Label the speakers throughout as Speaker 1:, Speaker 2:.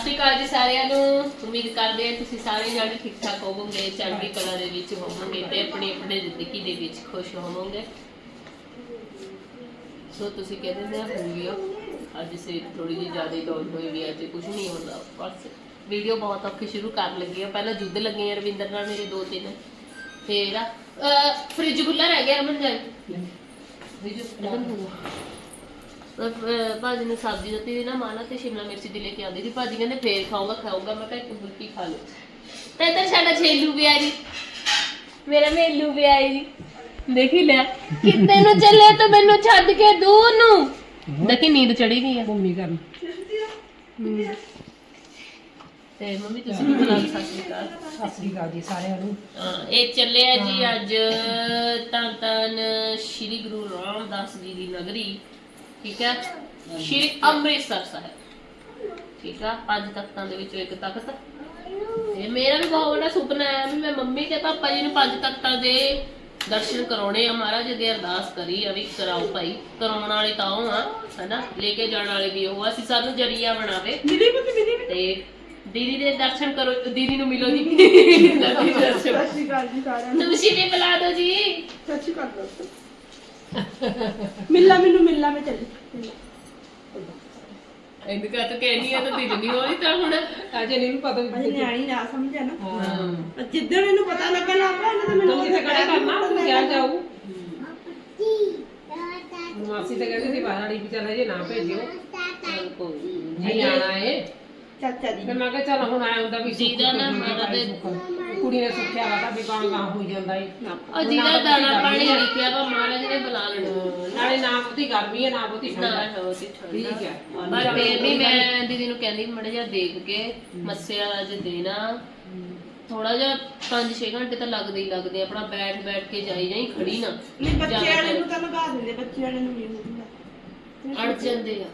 Speaker 1: ਸ਼੍ਰੀ ਅਕਾਲ ਜੀ ਸਾਰਿਆਂ ਨੂੰ। ਉਮੀਦ ਕਰਦੇ ਹਾਂ ਤੁਸੀਂ ਸਾਰੇ ਜਾਣੇ ਠੀਕ ਠਾਕ ਹੋਵੋਗੇ ਚੜ੍ਹਦੀ ਕਲਾ ਦੇ ਵਿੱਚ ਹੋਵੋਗੇ ਤੇ ਆਪਣੀ ਆਪਣੀ ਜ਼ਿੰਦਗੀ ਦੇ ਵਿੱਚ ਖੁਸ਼ ਹੋਵੋਗੇ। ਸੋ ਤੁਸੀਂ ਕਹਿੰਦੇ ਨੇ ਹੋਈਓ ਅੱਜ ਸੇ ਥੋੜੀ ਜਿਹੀ ਜ਼ਿਆਦਾ ਡਾਊਨ ਹੋਈ ਵੀ ਹੈ ਤੇ ਕੁਝ ਨਹੀਂ ਹੁੰਦਾ। ਬਸ ਵੀਡੀਓ ਬਹੁਤ ਔਖੀ ਸ਼ੁਰੂ ਕਰ ਲੱਗੀ ਆ। ਪਹਿਲਾਂ ਜੁੱਧ ਲੱਗੇ ਆ ਰਵਿੰਦਰ ਨਾਲ ਮੇਰੇ ਦੋ ਤਿੰਨ। ਫੇਰ ਫ੍ਰਿਜ ਖੁੱਲਾ ਰਹਿ ਗਿਆ ਅਮਨ ਜਾਈ। ਫ੍ਰਿਜ ਭਾਜੀ ਨੇ ਸਬਜ਼ੀ ਦਿੱਤੀ ਸੀ ਨਾ ਮਾਲਾ ਤੇ ਸ਼ਿਮਲਾ ਮਿਰਚ ਦੀ ਲੈ ਕੇ ਆਉਂਦੀ ਸੀ। ਭਾਜੀ ਕਹਿੰਦੇ ਫੇਰ ਖਾਊਗਾ ਖਾਊਗਾ। ਮੈਂ ਕਿਹਾ ਇੱਕ ਫੁਲਕੀ ਖਾ ਲਓ। ਤੇ ਇੱਧਰ ਸਾਡਾ ਛੇਲੂ ਵੀ ਆ ਜੀ। ਮੇਰਾ ਮੇਲੂ ਵੀ ਆਈ ਜੀ। ਦੇਖੀ ਲੈ। ਕਿਤੇ ਨੂੰ ਚੱਲੇ ਤਾਂ ਮੈਨੂੰ ਛੱਡ ਕੇ ਦੂਰ ਨੂੰ। ਦੇਖੀ ਨੀਂਦ ਚੜੀ ਗਈ ਆ।
Speaker 2: ਘੁੰਮੀ ਕਰਨ
Speaker 1: ਹਮ। ਤੇ ਮੰਮੀ ਤੁਸੀਂ ਵੀ ਬੁਲਾ ਸ਼੍ਰੀ ਅਕਾਲ।
Speaker 2: ਸਤਿ ਸ੍ਰੀ ਅਕਾਲ ਜੀ ਸਾਰਿਆਂ ਨੂੰ।
Speaker 1: ਹਾਂ, ਇਹ ਚੱਲਿਆ ਜੀ ਅੱਜ ਧੰਨ ਧੰਨ ਸ਼੍ਰੀ ਗੁਰੂ ਰਾਮਦਾਸ ਜੀ ਦੀ ਨਗਰੀ। ਠੀਕ ਹੈ? ਸ਼੍ਰੀ ਅੰਮ੍ਰਿਤਸਰ ਸਾਹਿਬ। ਠੀਕ ਆ? ਪੰਜ ਤਖਤਾਂ ਦੇ ਵਿੱਚੋਂ ਇੱਕ ਤਖਤ। ਤੇ ਮੇਰਾ ਵੀ ਬਹੁਤ ਵੱਡਾ ਸੁਪਨਾ ਹੈ ਵੀ ਮੈਂ ਮੰਮੀ ਤੇ ਪਾਪਾ ਜੀ ਨੂੰ ਪੰਜ ਤਖਤਾਂ ਦੇ ਦਰਸ਼ਨ ਕਰਾਉਣੇ ਆ। ਮਹਾਰਾਜ ਦੀ ਅਰਦਾਸ ਕਰੀ ਆ ਵੀ ਕਰਾਓ ਭਾਈ। ਕਰਾਉਣ ਵਾਲੇ ਤਾਂ ਉਹ ਆ ਹਨਾ? ਲੈ ਕੇ ਜਾਣ ਵਾਲੇ ਵੀ ਉਹ। ਅਸੀਂ ਸਾਨੂੰ ਜਰੀਆ ਬਣਾਵੇ। ਤੇ ਦੀਦੀ ਦੇ ਦਰਸ਼ਨ ਕਰੋ ਦੀਦੀ ਨੂੰ ਮਿਲੋ ਜੀ। ਦੀਦੀ ਦਰਸ਼ਨ
Speaker 3: ਸਤਿ ਸ਼੍ਰੀ ਅਕਾਲ ਜੀ ਸਾਰਿਆਂ ਨੂੰ।
Speaker 1: ਤੁਸੀਂ ਵੀ ਬੁਲਾ ਦਿਓ ਜੀ।
Speaker 3: ਸਤਿ ਸ਼੍ਰੀ ਅਕਾਲ ਦੋਸਤੋ ਮਿਲਣਾ ਮੈਨੂੰ ਮਿਲਣਾ ਮੈਂ ਚੱਲੀ।
Speaker 1: ਇੰਦ ਕਾ ਤਾਂ ਕਹਿਨੀ ਆ ਤਾਂ ਦਿਲ ਨਹੀਂ ਹੋਈ ਤਾਂ ਹੁਣ।
Speaker 2: ਅਜੇ ਨਹੀਂ ਪਤਾ
Speaker 3: ਅਜੇ ਨਿਆਣੀ ਨਾ ਸਮਝਿਆ ਨਾ।
Speaker 2: ਹਾਂ।
Speaker 3: ਜਿੱਦਣ ਇਹਨੂੰ ਪਤਾ ਲੱਗਣ ਲੱਗ ਇਹਨੇ ਤਾਂ ਮੈਨੂੰ
Speaker 2: ਤੂੰ ਕਿੱਥੇ ਖੜਾ ਕਰਨਾ ਤੂੰ ਕਿਆ ਜਾਊ। ਮਾਸੀ ਤਾਂ ਕਹਿੰਦੀ ਸੀ ਬਾਹਰ ਵਾਲੀ ਵੀ ਚੱਲ ਜੇ ਨਾ ਭੇਜਿਓ।
Speaker 1: ਨੀ।
Speaker 2: ਜੀ ਆਣਾ ਏ
Speaker 3: ਚਾਚਾ ਜੀ
Speaker 2: ਫਿਰ ਮੈਂ ਕਿਹਾ ਚੱਲ ਹੁਣ ਆਇਆ ਹੁੰਦਾ ਵੀ
Speaker 1: ਜੀ ਦਾ ਨਾ ਮਾਰਾ ਦੇ
Speaker 2: ਕੁੜੀ ਨੇ ਸੁੱਖਿਆ ਵਾ ਤਾਂ ਵੀ ਗਾਂ ਗਾਂ ਹੋ ਜਾਂਦਾ ਏ
Speaker 1: ਉਹ ਜਿਹਦਾ ਦਾਣਾ ਪਾਣੀ ਲਿਖਿਆ ਵਾ ਮਹਾਰਾਜ ਨੇ ਬੁਲਾ ਲੈਣਾ।
Speaker 2: ਨਾਲੇ ਨਾ ਬਹੁਤੀ ਗਰਮੀ ਹੈ ਨਾ ਬਹੁਤੀ ਠੰਡ ਹੈ ਠੀਕ
Speaker 1: ਠੰਡਾ
Speaker 2: ਹੈ
Speaker 1: ਪਰ ਫੇਰ ਵੀ ਮੈਂ ਦੀਦੀ ਨੂੰ ਕਹਿੰਦੀ ਮੜੇ ਜਾ ਦੇਖ ਕੇ ਮੱਸਿਆ ਅੱਜ ਦੇਣਾ। ਥੋੜਾ ਜਿਹਾ 5-6 ਘੰਟੇ ਤਾਂ ਲੱਗਦੇ ਹੀ ਲੱਗਦੇ ਆ, ਆਪਣਾ ਬੈਠ ਬੈਠ ਕੇ ਜਾਈ ਜਾਈ ਖੜੀ ਨਾ।
Speaker 3: ਨਹੀਂ ਬੱਚੇ ਵਾਲੇ ਨੂੰ ਤਾਂ ਲਗਾ ਦਿੰਦੇ ਬੱਚੇ ਵਾਲੇ ਨੂੰ ਨਹੀਂ ਹੁੰਦਾ।
Speaker 1: ਅੜ ਜਾਂਦੇ ਆ।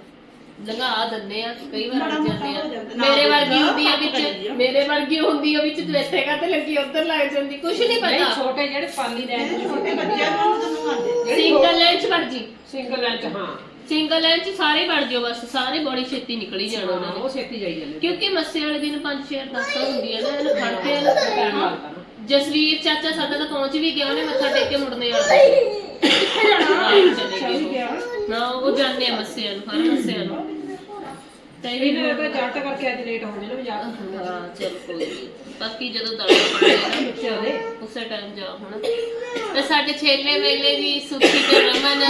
Speaker 1: ਲੰਘਾ ਦਿੰਦੇ ਆ ਕਈ ਵਾਰ
Speaker 3: ਬੜਾ
Speaker 1: ਜਾਂਦੇ
Speaker 3: ਹੋ
Speaker 1: ਆ।
Speaker 3: ਜਾਂਦਾ।
Speaker 1: ਮੇਰੇ ਵਰਗੀ
Speaker 3: ਹੁੰਦਾ,
Speaker 1: ਹੁੰਦੀ ਆ ਵਿੱਚ
Speaker 3: ਆ।
Speaker 1: ਮੇਰੇ ਵਰਗੀ ਹੁੰਦੀ ਆ ਵਿੱਚ ਤੂੰ ਇੱਥੇ ਕਾ ਤੇ ਲੱਗੀ ਉੱਧਰ ਲੱਗ ਜਾਂਦੀ ਕੁਝ ਨਹੀਂ
Speaker 2: ਨਹੀਂ
Speaker 1: ਪਤਾ।
Speaker 2: ਛੋਟੇ ਜਿਹੜੇ ਪਾਲੀ ਰਹਿ
Speaker 3: ਜਿਹੜੇ ਛੋਟੇ ਬੱਚਿਆਂ ਨੂੰ ਤਾਂ ਲਗਾਉਂਦੇ
Speaker 1: ਸਿੰਗਲ ਲਾਈਨ ਚ ਵੜ ਜੀ।
Speaker 2: ਸਿੰਗਲ ਲਾਈਨ ਚ ਹਾਂ।
Speaker 1: ਸਿੰਗਲ ਲਾਈਨ ਚ ਸਾਰੇ ਵੜ ਜਿਓ ਬਸ ਸਾਰੇ ਬੜੀ ਛੇਤੀ ਨਿਕਲੀ ਜਾਣਾ ਉਹਨਾਂ ਨੇ
Speaker 2: ਉਹ ਛੇਤੀ ਜਾਈ ਜਾਂਦੇ
Speaker 1: ਕਿਉਂਕਿ ਮੱਸੇ ਵਾਲੇ ਦਿਨ ਪੰਜ ਛੇ ਅਰਦਾਸਾਂ ਹੁੰਦੀਆਂ ਨੇ ਇਹਨੂੰ ਫੜ ਕੇ
Speaker 2: ਟਾਈਮ ਲੱਗਦਾ ਨਾ।
Speaker 1: ਜਸਵੀਰ ਚਾਚਾ ਸਾਡਾ ਤਾਂ ਪਹੁੰਚ ਵੀ ਗਿਆ ਉਹਨੇ ਮੱਥਾ ਟੇਕ ਕੇ ਮੁੜਨੇ ਵਾਲਾ ਨਾ ਉਹ ਜਾਂਦੇ ਆ ਮੱਸਿਆਂ ਨੂੰ ਹਰ ਮੱਸਿਆਂ ਨੂੰ ਤੇ ਇਹ
Speaker 2: ਇਹਨਾਂ ਦਾ ਜੱਟ ਕਰਕੇ ਅੱਜ ਲੇਟ ਹੋ ਗਏ ਨਾ ਵੀ ਜਾ ਕੇ
Speaker 1: ਹਾਂ ਚਲ ਕੋਈ ਨੀ। ਬਾਕੀ ਜਦੋਂ ਦਾਣਾ ਪਾਣੀ ਨਾ
Speaker 2: ਬੱਚਿਆਂ ਦੇ
Speaker 1: ਉਸੇ ਟਾਈਮ ਜਾ ਹੁਣ ਤੇ ਸਾਡੇ ਛੇਲੇ ਵੇਲੇ ਜੀ ਸੁਖੀ ਤੇ ਰਮਨ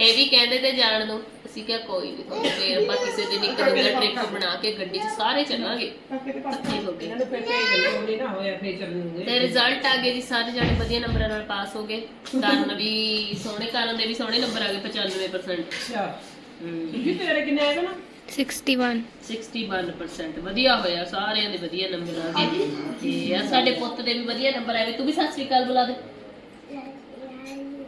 Speaker 1: ਇਹ ਵੀ ਕਹਿੰਦੇ ਤੇ ਜਾਣ ਨੂੰ। ਅਸੀਂ ਕਿਹਾ ਕੋਈ ਨਹੀਂ ਤੁਹਾਨੂੰ ਫੇਰ ਆਪਾਂ ਕਿਸੇ ਦਿਨ ਇੱਕ ਦਿਨ ਦਾ ਟ੍ਰਿਪ ਬਣਾ ਕੇ ਗੱਡੀ 'ਚ ਸਾਰੇ ਚੱਲਾਂਗੇ। ਇਕੱਠੇ ਹੋ ਕੇ।
Speaker 2: ਇਹਨਾਂ ਨੂੰ ਫਿਰ ਭੇਜ ਦਿੰਦੇ ਉਹਨੇ ਨਾ ਹੋਇਆ ਫੇਰ
Speaker 1: ਤੇ ਰਿਜ਼ਲਟ ਆ ਗਏ ਜੀ ਸਾਰੇ ਜਾਣੇ ਵਧੀਆ ਨੰਬਰਾਂ ਨਾਲ ਪਾਸ ਹੋ ਗਏ। ਕਰਨ ਵੀ ਸੋਹਣੇ ਕਰਨ ਦੇ ਵੀ ਸੋਹਣੇ ਨੰਬਰ ਆ ਗਏ 95%
Speaker 2: ਅੱਛਾ। ਜੀ ਤੇਰੇ ਕਿੰਨੇ ਆਏ ਨਾ
Speaker 4: 61
Speaker 1: 61% ਵਧੀਆ ਹੋਇਆ ਸਾਰਿਆਂ ਦੇ ਵਧੀਆ ਨੰਬਰ ਆ ਗਏ। ਤੇ ਆ ਸਾਡੇ ਪੁੱਤ ਦੇ ਵੀ ਵਧੀਆ ਨੰਬਰ ਆਏ ਤੂੰ ਵੀ ਸਤਿ ਸ੍ਰੀ ਅਕਾਲ ਬੁਲਾ ਦੇ।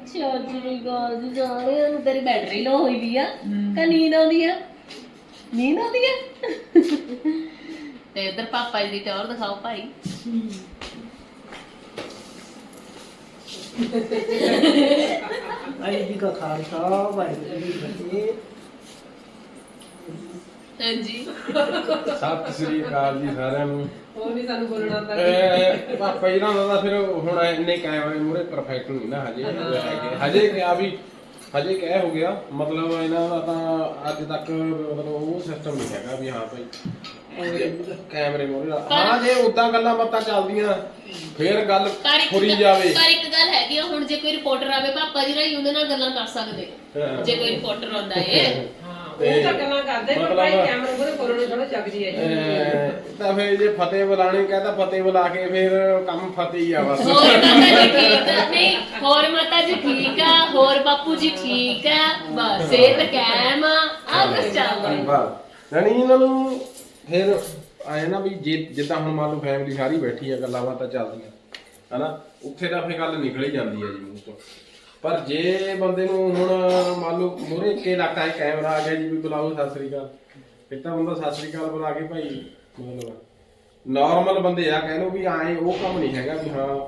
Speaker 1: ਸਤਿ ਸ੍ਰੀ ਅਕਾਲ ਜੀ ਸਾਰਿਆਂ ਨੂੰ। ਤੇਰੀ ਬੈਟਰੀ ਲੋ ਹੋਈ ਵੀ ਆ। ਕਾ ਨੀਂਦ ਆਉਂਦੀ ਆ? ਨੀਂਦ ਆਉਂਦੀ ਆ? ਤੇ ਇਧਰ ਪਾਪਾ ਜੀ ਦੀ ਟੌਰ ਦਿਖਾਓ ਭਾਈ।
Speaker 5: ਵਾਹਿਗੁਰੂ ਜੀ ਕਾ ਖਾਲਸਾ ਵਾਹਿਗੁਰੂ ਜੀ ਕੀ ਫਤਿਹ।
Speaker 1: ਹਾਂਜੀ।
Speaker 6: ਸਤਿ ਸ੍ਰੀ ਅਕਾਲ ਜੀ ਸਾਰਿਆਂ ਨੂੰ।
Speaker 2: ਉਹ ਨਹੀਂ ਸਾਨੂੰ ਬੋਲਣਾ ਆਉਂਦਾ
Speaker 6: ਇਹ ਪਾਪਾ ਜੀ ਨਾਲ ਦਾ ਫਿਰ ਹੁਣ ਇੰਨੇ ਕੈਮਰੇ ਮੂਰੇ ਪਰਫੈਕਟ ਨਹੀਂ ਨਾ ਹਜੇ। ਹੈਗੇ ਹਜੇ ਕਿਹਾ ਵੀ ਹਜੇ ਕਹਿ ਹੋ ਗਿਆ। ਮਤਲਬ ਇਹਨਾਂ ਦਾ ਤਾਂ ਅੱਜ ਤੱਕ ਮਤਲਬ ਉਹ ਸਿਸਟਮ ਨਹੀਂ ਹੈਗਾ ਵੀ ਹਾਂ ਭਾਈ ਕੈਮਰੇ ਮੂਰੇ ਹਾਂ ਜੇ ਉਦਾਂ ਗੱਲਾਂ ਬਾਤਾਂ ਚੱਲਦੀਆਂ ਫੇਰ ਗੱਲ
Speaker 1: ਪਰ ਇੱਕ
Speaker 6: ਜਾਵੇ।
Speaker 1: ਪਰ ਇੱਕ ਗੱਲ ਹੈਗੀ ਆ ਹੁਣ ਜੇ ਕੋਈ ਰਿਪੋਰਟਰ ਆਵੇ ਪਾਪਾ ਜੀ ਰਾਹੀਂ ਉਹਦੇ ਨਾਲ ਗੱਲਾਂ ਕਰ ਸਕਦੇ।
Speaker 6: ਹਾਂ।
Speaker 1: ਜੇ ਕੋਈ ਰਿਪੋਰਟਰ ਆਉਂਦਾ ਏ
Speaker 2: ਉਹ ਤਾਂ ਗੱਲਾਂ ਕਰਦੇ ਪਰ ਭਾਈ
Speaker 6: ਮਤਲਬ-
Speaker 2: ਕੈਮਰਾ ਮੂਹਰੇ ਬੋਲਣਾ ਥੋੜਾ ਚੱਕਦੀ ਹੈ ਜੀ।
Speaker 6: ਅਹ ਤਾਂ ਫੇਰ ਜੇ ਫਤਿਹ ਬੁਲਾਣੀ ਕਹਤਾ ਫਤਿਹ ਬੁਲਾ ਕੇ ਫੇਰ ਕੰਮ ਫਤਿਹ ਹੀ ਆ ਬਸ।
Speaker 1: ਹੋਰ ਮਾਤਾ ਜੀ ਠੀਕ ਆ? ਨਹੀਂ ਹੋਰ ਮਾਤਾ ਜੀ ਠੀਕ ਆ ਹੋਰ ਬਾਪੂ ਜੀ ਠੀਕ ਆ ਬਸ ਸਿਹਤ ਕਾਇਮ ਆ ਆ ਚੱਲਦਾ
Speaker 6: ਯਾਨੀ ਇਹਨਾਂ ਨੂੰ ਫਿਰ ਆਏ ਨਾ ਵੀ ਜੇ ਜਿੱਦਾਂ ਹੁਣ ਮੰਨ ਲਓ ਫੈਮਿਲੀ ਸਾਰੀ ਬੈਠੀ ਆ ਗੱਲਾਂ ਬਾਤਾਂ ਚੱਲਦੀਆਂ ਹਨਾ? ਉੱਥੇ ਤਾਂ ਫੇ ਗੱਲ ਨਿਕਲ ਹੀ ਜਾਂਦੀ ਹੈ ਜੀ ਮੂੰਹ ਤੋਂ। ਪਰ ਜੇ ਬੰਦੇ ਨੂੰ ਹੁਣ ਮੰਨ ਲਓ ਮੂਹਰੇ ਕੇ ਲੱਗਦਾ ਹੈ ਕੈਮਰਾ ਆ ਗਿਆ ਜੀ ਵੀ ਬੁਲਾਓ ਸਤਿ ਸ੍ਰੀ ਅਕਾਲ। ਫਿਰ ਤਾਂ ਬੰਦਾ ਸਤਿ ਸ੍ਰੀ ਅਕਾਲ ਬੁਲਾ ਕੇ ਭਾਈ ਮਤਲਬ ਨਾਰਮਲ ਬੰਦੇ ਆ ਕਹਿ ਲਓ ਵੀ ਆਏ ਉਹ ਕੰਮ ਨਹੀਂ ਹੈਗਾ ਵੀ ਹਾਂ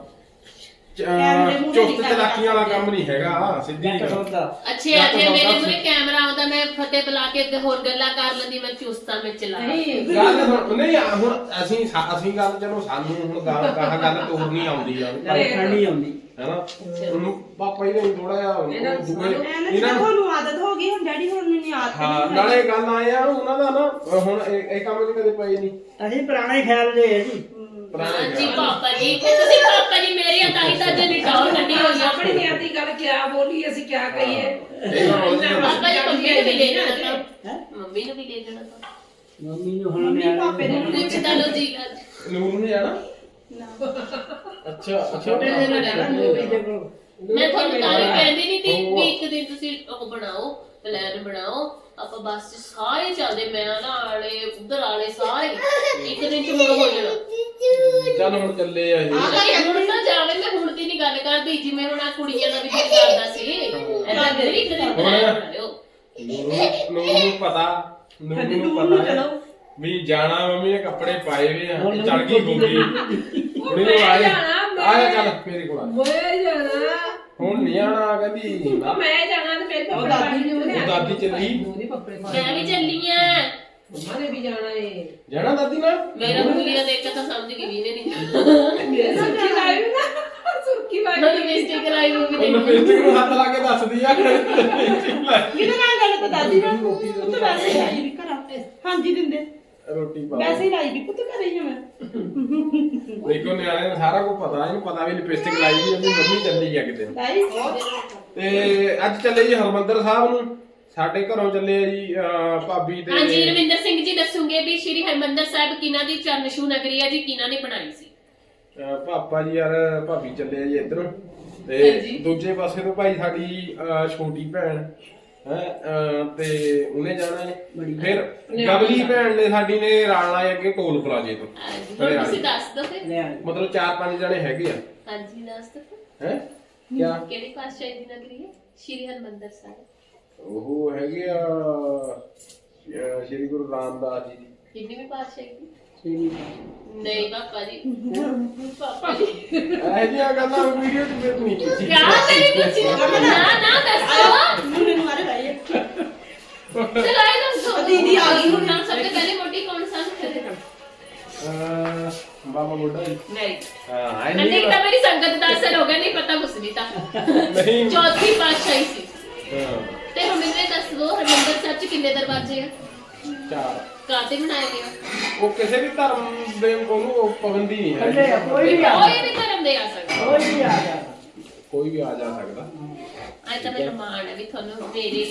Speaker 6: ਚੁਸਤ
Speaker 3: ਨਹੀਂ
Speaker 6: ਚਲਾਕੀਆਂ ਵਾਲਾ ਕੰਮ ਨਹੀਂ ਹੈਗਾ ਸਿੱਧੀ ਗੱਲ।
Speaker 1: ਅੱਛੇ
Speaker 6: ਤਾਂ
Speaker 1: ਮੇਰੇ ਮੂਰੇ ਕੈਮਰਾ ਆਉਂਦਾ ਮੈਂ ਫਤਿਹ ਬੁਲਾ ਕੇ ਅੱਗੇ ਹੋਰ ਗੱਲਾਂ ਕਰ ਲੈਂਦੀ ਮੈਂ ਚੁਸਤਾ ਮੈਂ ਚਲਾ
Speaker 2: ਨਹੀਂ।
Speaker 6: ਗੱਲ ਹੁਣ ਨਹੀਂ ਆ, ਹੁਣ ਅਸੀਂ ਸਾ- ਅਸੀਂ ਗੱਲ ਚਲੋ ਸਾਨੂੰ ਹੁਣ ਗੱਲ ਕਹਾ ਗੱਲ ਤੋਰਨੀ ਆਉਂਦੀ ਆ।
Speaker 5: ਕਰਨੀ ਆਉਂਦੀ।
Speaker 6: ਹੈਨਾ? ਉਹਨੂੰ ਪਾਪਾ ਹੀ ਨੇ ਥੋੜਾ ਜਿਹਾ
Speaker 2: ਇਹਨਾਂ ਨੂੰ
Speaker 6: ਦੂਏ
Speaker 3: ਇਹਨਾਂ
Speaker 6: ਨੂੰ
Speaker 3: ਤੁਹਾਨੂੰ ਆਦਤ ਹੋ ਗਈ ਹੁਣ ਡੈਡੀ ਹੁਣ ਨਹੀਂ ਆਦਤ
Speaker 6: ਹਾਂ
Speaker 3: ਨਹੀਂ
Speaker 6: ਨਾਲੇ ਗੱਲ ਆਏ ਆ ਉਹਨਾਂ ਦਾ ਨਾ ਹੁਣ ਇਹ ਇਹ ਕੰਮ 'ਚ ਕਦੇ ਪਏ ਨਹੀਂ।
Speaker 5: ਅਸੀਂ ਪੁਰਾਣੇ ਖਿਆਲ ਦੇ ਆ ਜੀ।
Speaker 6: ਪੁਰਾਣੇ
Speaker 1: ਜੀ
Speaker 6: ਖਿਆਲ।
Speaker 1: ਪਾਪਾ ਜੀ ਤੇ ਤੁਸੀਂ ਪਾਪਾ ਜੀ ਮੇਰੀ ਤਾਂ ਹੀ ਤਾਂ ਜਨੀ ਟੌਰ ਕੱਢੀ ਹੋਈ ਆ
Speaker 2: ਆਪਣੀ ਨਿਆਤ ਗੱਲ ਕਿਆ ਬੋਲੀ ਅਸੀਂ ਕਿਆ ਕਹੀਏ?
Speaker 6: ਇਹ ਗੱਲ ਉਹਦੀ ਗੱਲ-
Speaker 1: ਪਾਪਾ ਜੀ ਮੰਮੀ ਨੂੰ ਵੀ ਲੈ ਜਾਣਾ ਤਾਂ
Speaker 5: ਹੈ?
Speaker 1: ਮੰਮੀ ਨੂੰ ਵੀ ਲੈ ਜਾਣਾ ਤਾਂ
Speaker 5: ਮੰਮੀ ਨੂੰ ਹੁਣ ਨਿਆਣੇ
Speaker 3: ਪਾਪੇ ਨੂੰ
Speaker 1: ਕੁਛ ਤਾਂ ਲੋ ਜੀ ਅੱਜ
Speaker 6: ਨੂਰ ਨੂੰ ਜਾਣਾ ਅੱਛਾ ਅੱਛਾ।
Speaker 5: ਛੋਟੇ ਜਿਹੇ ਨੂੰ ਜਾਣਾ ਮੂਵੀ ਦੇ ਕੋਲ
Speaker 1: ਮੈਂ ਤੁਹਾਨੂੰ ਤਾਂ ਵੀ ਕਹਿੰਦੀ ਨਹੀਂ ਸੀ ਵੀ ਇੱਕ ਦਿਨ ਤੁਸੀਂ ਉਹ ਬਣਾਓ ਪਲਾਨ ਬਣਾਓ। ਆਪਾਂ ਬੱਸ 'ਚ ਸਾਰੇ ਚੱਲਦੇ ਮੈਂ ਨਾਲੇ ਉਧਰ ਵਾਲੇ ਸਾਰੇ। ਇੱਕ ਦਿਨ ਚ ਮੁੜ ਹੋ ਜਾਣਾ।
Speaker 6: ਚੱਲ ਹੁਣ ਚੱਲੇ ਆ ਜੀ
Speaker 1: ਆਹ ਹੁਣ ਨਾ ਜਾਵੇ ਮੈਂ ਹੁਣ ਦੀ ਨਹੀਂ ਗੱਲ ਕਰਦੀ ਜਿਵੇਂ ਹੁਣ ਆ ਕੁੜੀਆਂ ਦਾ ਵੀ ਦਿਲ ਕਰਦਾ ਸੀ। ਐਦਾਂ ਕਰੀ ਇੱਕ ਦਿਨ plan ਬਣਾ ਲਿਓ।
Speaker 6: ਨੂਰ ਨੂੰ ਨੂਰ ਨੂੰ ਪਤਾ ਨੂਰ ਨੂੰ
Speaker 3: ਨੂੰ
Speaker 6: ਪਤਾ ਹੈ।
Speaker 3: ਚਲੋ।
Speaker 6: ਵੀ ਜਾਣਾ ਮੰਮੀ ਨੇ ਕੱਪੜੇ ਪਾਏ ਹੋਏ ਆ
Speaker 5: ਹੁਣ
Speaker 6: ਚੜ ਗਈ ਗੋਗੀ ਕੁੜੀ ਨੂੰ
Speaker 2: ਮੈਂ
Speaker 6: ਆਏ
Speaker 2: ਜਾਣਾ,
Speaker 6: ਆਇਆ ਚੱਲ ਮੇਰੇ ਕੋਲ ਆ।
Speaker 2: ਮੈਂ ਜਾਣਾ।
Speaker 6: ਹੁਣ ਨਹੀਂ ਆਣਾ ਕਹਿੰਦੀ
Speaker 2: ਉਹ ਮੈਂ ਜਾਣਾ ਤੇ ਮੇਰੇ
Speaker 3: ਉਹ ਦਾਦੀ ਨੇ ਉਹਨੇ
Speaker 6: ਉਹ ਦਾਦੀ ਚੱਲੀ।
Speaker 2: ਉਹਦੇ ਕੱਪੜੇ ਪਾ
Speaker 1: ਮੈਂ ਵੀ ਚੱਲੀ ਆ।
Speaker 2: ਮੰਮਾ ਨੇ ਵੀ ਜਾਣਾ ਏ।
Speaker 6: ਜਾਣਾ ਦਾਦੀ ਨਾਲ?
Speaker 1: ਮੇਰਾ ਕੁੜੀਆਂ ਦੇਖ ਕੇ ਤਾਂ ਸਮਝ ਗਈ ਵੀ ਇਹਨੇ ਨਹੀਂ
Speaker 2: ਮੇਰੇ ਸੁਰਖੀ ਲਾਈ ਵੀ ਨਾ ਸੁਰਖੀ ਲਾਈ
Speaker 1: ਮੈਂ ਮਿਸਟੇਕ ਲਾਈ ਵੀ
Speaker 6: ਉਹ
Speaker 1: ਨਹੀਂ
Speaker 6: ਨਪੇਸਟਿਕ ਨੂੰ ਹੱਥ ਲਾ ਕੇ ਦੱਸਦੀ ਆ।
Speaker 3: ਕਿਹਦੇ ਨਾਲ ਗੱਲ ਤਾਂ ਦਾਦੀ ਨਾਲ?
Speaker 5: ਦੇ
Speaker 3: ਪੁੱਤ ਵੈਸੇ ਹੀ ਲਾਈ ਵੀ ਘਰ ਆਪੇ ਹਾਂਜੀ ਦਿੰਦੇ।
Speaker 6: ਰੋਟੀ ਪਾ
Speaker 3: ਵੈਸੇ ਹੀ ਲਾਈ ਵੀ ਪੁੱਤ ਘਰੇ ਹੀ ਆ ਮੈਂ।
Speaker 6: ਦੇਖੋ ਨਿਆਣੇ ਨੂੰ ਸਾਰਾ ਕੁਝ ਪਤਾ ਇਹਨੂੰ ਪਤਾ ਵੀ ਲਿਪਸਟਿਕ ਲਾਈ ਵੀ ਉਹਦੀ ਮੰਮੀ ਚੱਲੀ ਆ ਕਿਤੇ।
Speaker 3: ਲਾਈ?
Speaker 6: ਤੇ ਅੱਜ ਚੱਲੇ ਜੀ ਹਰਮੰਦਰ ਸਾਹਿਬ ਨੂੰ। ਸਾਡੇ ਘਰੋਂ ਚੱਲੇ ਆ ਜੀ ਅਹ, ਭਾਬੀ ਤੇ
Speaker 1: ਹਾਂਜੀ ਰਵਿੰਦਰ ਸਿੰਘ ਜੀ ਦੱਸੂਗੇ ਵੀ ਸ਼੍ਰੀ ਹਰਮੰਦਰ ਸਾਹਿਬ ਕਿਨਾਂ ਦੀ ਚਰਨਛੂ ਨਗਰੀ ਹੈ ਜੀ ਕਿਨਾਂ ਨੇ ਬਣਾਈ ਸੀ?
Speaker 6: ਅਹ, ਪਾਪਾ ਜੀ ਯਾਰ ਭਾਬੀ ਚੱਲੇ ਆ ਜੀ ਇੱਧਰ। ਤੇ ਦੂਜੇ ਪਾਸੇ ਤੋਂ ਭਾਈ ਸਾਡੀ ਅਹ, ਛੋਟੀ ਭੈਣ ਹੈ ਤੇ ਉਹਨੇ ਜਾਣਾ ਹੈ। ਫਿਰ ਗਬਲੀ ਭੈਣ ਨੇ ਸਾਡੀ ਨੇ ਰਾਣਾ ਹੈ ਅੱਗੇ ਟੋਲ ਪਲਾਜੇ ਤੋਂ।
Speaker 1: ਹਾਂਜੀ, ਹੁਣ ਤੁਸੀਂ ਦੱਸ ਦਿਓ ਫਿਰ।
Speaker 5: ਲੈ
Speaker 6: ਮਤਲਬ ਚਾਰ ਪੰਜ ਜਣੇ ਹੈਗੇ ਆ।
Speaker 1: ਹਾਂਜੀ ਦੱਸ ਦਿਓ ਫਿਰ।
Speaker 6: ਹੈ? ਕਿਆ?
Speaker 1: ਕਿਹੜੀ ਪਾਤਸ਼ਾਹੀ ਦੀ ਨਗਰੀ ਹੈ? ਸ਼੍ਰੀ ਹਰਮੰਦਰ ਸਾਹਿਬ।
Speaker 6: ਉਹ ਹੈਗੇ ਆ ਅਹ, ਸ਼੍ਰੀ ਗੁਰੂ ਰਾਮਦਾਸ ਜੀ ਦੀ।
Speaker 1: ਕਿੰਨੀ ਵੀ ਪਾਤਸ਼ਾਹੀ ਦੀ?
Speaker 5: ਸੇਵੀ
Speaker 1: ਨਹੀਂ ਪਾਪਾ ਜੀ। ਪਾਪਾ ਜੀ।
Speaker 6: ਇਹ ਜੀਆਂ ਗੱਲਾਂ ਵੀਡੀਓ 'ਚ ਫਿਰ ਨਹੀਂ ਪੁੱਛੀ।
Speaker 1: ਕਿਆ ਤੇਰੀ ਪੁੱਛੀ। ਨਾ ਨਾ ਦੱਸੋ।
Speaker 3: ਮਾਰੇ
Speaker 1: ਚਲਾਏ ਦੱਸੋ
Speaker 3: ਦੀਦੀ ਆ ਗਈ ਹੁਣ।
Speaker 1: ਸਭ ਤੋਂ ਪਹਿਲੇ ਮੋਟੀ ਕੌਣ ਸਾ ਫਿਰ
Speaker 6: ਅਹ, ਬਾਬਾ ਬੁੱਢਾ ਜੀ।
Speaker 1: ਨਹੀਂ।
Speaker 6: ਹਾਂ ਇਹ
Speaker 1: ਨੰਨੇ
Speaker 6: ਨਹੀਂ
Speaker 1: ਤਾਂ ਮੇਰੀ ਸੰਗਤ ਦਾ ਅਸਰ ਹੋ ਗਿਆ ਨਹੀਂ ਪਤਾ ਕੁਛ ਨਹੀਂ ਤਾਂ।
Speaker 6: ਨਹੀਂ।
Speaker 1: ਚੌਥੀ ਪਾਤਸ਼ਾਹੀ ਸੀ।
Speaker 6: ਹਾਂ,
Speaker 1: ਤੇ ਹੁਣ ਮੈਨੂੰ ਇਹ ਦੱਸ ਦੋ ਹਰਮੰਦਰ ਸਾਹਿਬ ਚ ਕਿੰਨੇ ਦਰਵਾਜ਼ੇ ਆ?
Speaker 6: ਚਾਰ।
Speaker 1: ਕਾਤੇ ਬਣਾਏ ਗਏ?
Speaker 6: ਉਹ ਕਿਸੇ ਵੀ ਧਰਮ ਦੇ ਉਹ ਪਾਬੰਦੀ ਨਹੀਂ
Speaker 5: ਕੱਲੇ
Speaker 6: ਹੈ
Speaker 5: ਕੋਈ ਵੀ ਆ
Speaker 1: ਕੋਈ ਵੀ ਧਰਮ ਦੇ ਆ ਸਕਦਾ।
Speaker 5: ਕੋਈ ਵੀ ਆ ਜਾ
Speaker 6: ਕੋਈ ਵੀ ਆ ਜਾ ਸਕਦਾ।
Speaker 1: ਅੱਜ ਤਾਂ ਮੈਨੂੰ ਮਾਣ ਹੈ ਵੀ ਤੁਹਾਨੂੰ ਮੇਰੀ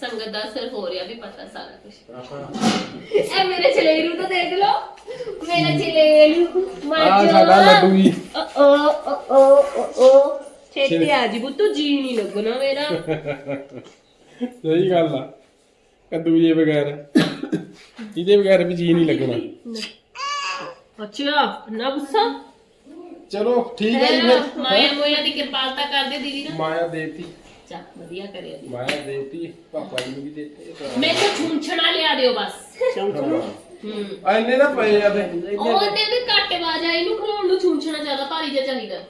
Speaker 1: ਸੰਗਤ ਦਾ ਅਸਰ ਹੋ ਰਿਹਾ ਵੀ ਪਤਾ ਸਾਰਾ ਕੁਝ ਇਹ ਮੇਰੇ ਚਲੇਰੂ ਤੋਂ ਦੇਖ ਲਓ। ਮੇਰਾ ਚਲੇਰੂ
Speaker 6: ਆ ਸਾਡਾ ਲੱਡੂ ਜੀ
Speaker 1: ਓ ਓ ਓ ਓ ਓ। ਛੇਤੀ ਆ ਜੀ ਬੁੱਤੂ ਜੀ ਨਹੀਂ ਲੱਗਣਾ ਮੇਰਾ।
Speaker 6: ਸਹੀ ਗੱਲ ਆ। ਕੱਦੂ ਜੇ ਬਗੈਰ। ਇਹਦੇ ਬਗੈਰ ਵੀ ਜੀ ਨਹੀਂ ਲੱਗਣਾ।
Speaker 1: ਅੱਛਾ ਨਾ ਗੁੱਸਾ?
Speaker 6: ਚਲੋ ਠੀਕ ਹੈ ਜੀ ਫਿਰ।
Speaker 1: ਮਾਇਆ ਮੋਇਆ ਦੀ ਕਿਰਪਾਲਤਾ ਕਰਦੇ ਦੀਦੀ ਨਾ
Speaker 6: ਮਾਇਆ ਦੇਤੀ
Speaker 1: ਚਾ ਵਧੀਆ ਕਰਿਆ ਜੀ।
Speaker 6: ਮਾਇਆ ਦੇਤੀ ਪਾਪਾ ਜੀ ਨੂੰ ਵੀ ਦੇਤੇ
Speaker 1: ਮੈਨੂੰ ਛੂੰਛਣਾ ਲਿਆ ਦਿਓ ਬਸ।
Speaker 6: ਹਾਂ।
Speaker 1: ਹੂੰ।
Speaker 6: ਆ ਇੰਨੇ ਦਾ ਪਏ ਆ ਤੇ।
Speaker 1: ਉਹਨੇ ਵੀ ਘੱਟ ਆਵਾਜ਼ ਆਈ ਇਹਨੂੰ ਖਲਾਉਣ ਨੂੰ ਛੂੰਛਣਾ ਜ਼ਿਆਦਾ ਭਾਰੀ ਜਿਹਾ ਚਾਹੀਦਾ।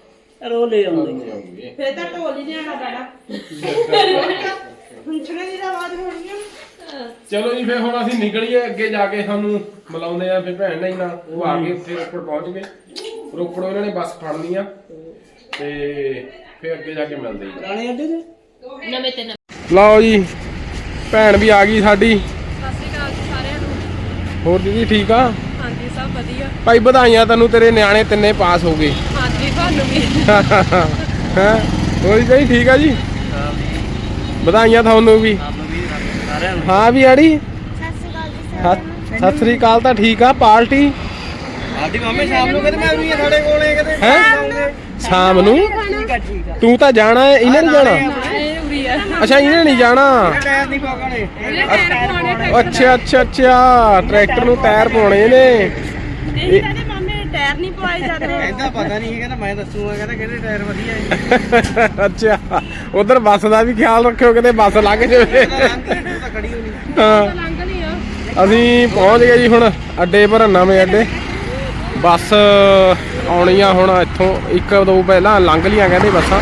Speaker 5: ਰੋ ਲੈ ਆਉਂਦੇ
Speaker 3: ਫੇਰ ਤਾਂ ਢੋਲ ਹੀ ਲਿਆਣਾ ਪੈਣਾ। ਹੁੰਚਣੇ ਦੀ ਤਾਂ ਆਵਾਜ਼ ਹੋਣੀ ਆ।
Speaker 6: ਚਲੋ ਜੀ ਫਿਰ ਹੁਣ ਅਸੀਂ ਨਿਕਲੀਏ ਅੱਗੇ ਜਾ ਕੇ ਸਾਨੂੰ ਮਿਲਾਉਂਦੇ ਆ ਫਿਰ ਭੈਣ ਨਹੀਂ ਨਾਲ ਉਹ ਆ ਗਏ ਉੱਥੇ ਰੋਪੜ ਪਹੁੰਚ ਗਏ। ਰੋਪੜੋਂ ਇਹਨਾਂ ਨੇ ਬੱਸ ਫੜਨੀ ਆ। ਤੇ ਫਿਰ ਅੱਗੇ ਜਾ ਕੇ ਮਿਲਦੇ ਜੀ
Speaker 5: ਪੁਰਾਣੇ ਅੱਡੇ ਦੇ
Speaker 1: ਨਵੇਂ ਤੇ ਨਵੇਂ।
Speaker 6: ਲਓ ਜੀ ਭੈਣ ਵੀ ਆ ਗਈ ਸਾਡੀ।
Speaker 4: ਸਤਿ ਸ਼੍ਰੀ ਅਕਾਲ ਜੀ ਸਾਰਿਆਂ ਨੂੰ।
Speaker 6: ਹੋਰ ਦੀਦੀ ਠੀਕ ਆ?
Speaker 4: ਹਾਂਜੀ ਸਭ ਵਧੀਆ।
Speaker 6: ਭਾਈ ਵਧਾਈਆਂ ਤੈਨੂੰ ਤੇਰੇ ਨਿਆਣੇ ਤਿੰਨੇ ਪਾਸ ਹੋ ਗਏ।
Speaker 4: ਹਾਂਜੀ ਤੁਹਾਨੂੰ ਵੀ।
Speaker 6: ਹੈ? ਹੋਰ ਜੀ ਠੀਕ ਆ ਜੀ? ਵਧਾਈਆਂ ਤੁਹਾਨੂੰ ਵੀ। ਹਾਂ ਵੀ ਆੜੀ? ਸਤਿ ਸਤਿ ਸ੍ਰੀ ਅਕਾਲ ਤਾਂ ਠੀਕ ਆ ਪਾਰਟੀ?
Speaker 5: ਆਦੀ ਮਾਮੇ ਸ਼ਾਮ ਨੂੰ ਕਹਿੰਦੇ ਮੈਂ ਵੀ ਸਾਡੇ ਕੋਲੇ ਕਿਤੇ?
Speaker 6: ਹੈ? ਸ਼ਾਮ ਨੂੰ।
Speaker 5: ਠੀਕ ਆ ਠੀਕ ਆ।
Speaker 6: ਤੂੰ ਤਾਂ ਜਾਣਾ ਇਹਨੇ ਨਹੀਂ ਜਾਣਾ? ਅੱਛਾ ਇਹਨੇ ਨਹੀਂ ਜਾਣਾ।
Speaker 5: ਟਾਇਰ ਨਹੀਂ ਪਾਉਣੇ
Speaker 4: ਇਹ ਟਾਇਰ ਪਾਉਣੇ
Speaker 6: ਅੱਛਾ ਅੱਛਾ ਅੱਛਾ। ਟਰੈਕਟਰ ਨੂੰ ਟਾਇਰ ਪਾਉਣੇ ਨੇ
Speaker 3: ਨਹੀਂ ਕਹਿੰਦੇ ਮਾਮੇ ਟਾਇਰ ਨਹੀਂ ਪਵਾਏ ਜਾਂਦੇ।
Speaker 5: ਕਹਿੰਦਾ ਪਤਾ ਨਹੀਂ ਕਹਿੰਦਾ ਮੈਂ ਦੱਸੂਗਾ ਕਹਿੰਦਾ ਕਿਹੜੇ ਟਾਇਰ ਵਧੀਆ ਹੈ।
Speaker 6: ਅੱਛਾ ਉਧਰ ਬੱਸ ਦਾ ਵੀ ਖਿਆਲ ਰੱਖਿਓ ਕਿਤੇ ਬੱਸ ਲੰਘ ਜਾਵੇ।
Speaker 5: ਰੰਗ ਤਾਂ ਖੜੀ ਹੋਣੀ।
Speaker 6: ਹਾਂ।
Speaker 4: ਲੰਘ ਨਹੀਂ ਆ।
Speaker 6: ਅਸੀਂ ਪਹੁੰਚ ਗਏ ਜੀ ਹੁਣ ਅੱਡੇ ਪਰ ਨਵੇਂ ਅੱਡੇ। ਬੱਸ ਆਉਣੀ ਆ ਹੁਣ ਇੱਥੋਂ ਇੱਕ ਦੋ ਪਹਿਲਾਂ ਲੰਘ ਲੀਆਂ ਕਹਿੰਦੇ ਬੱਸਾਂ।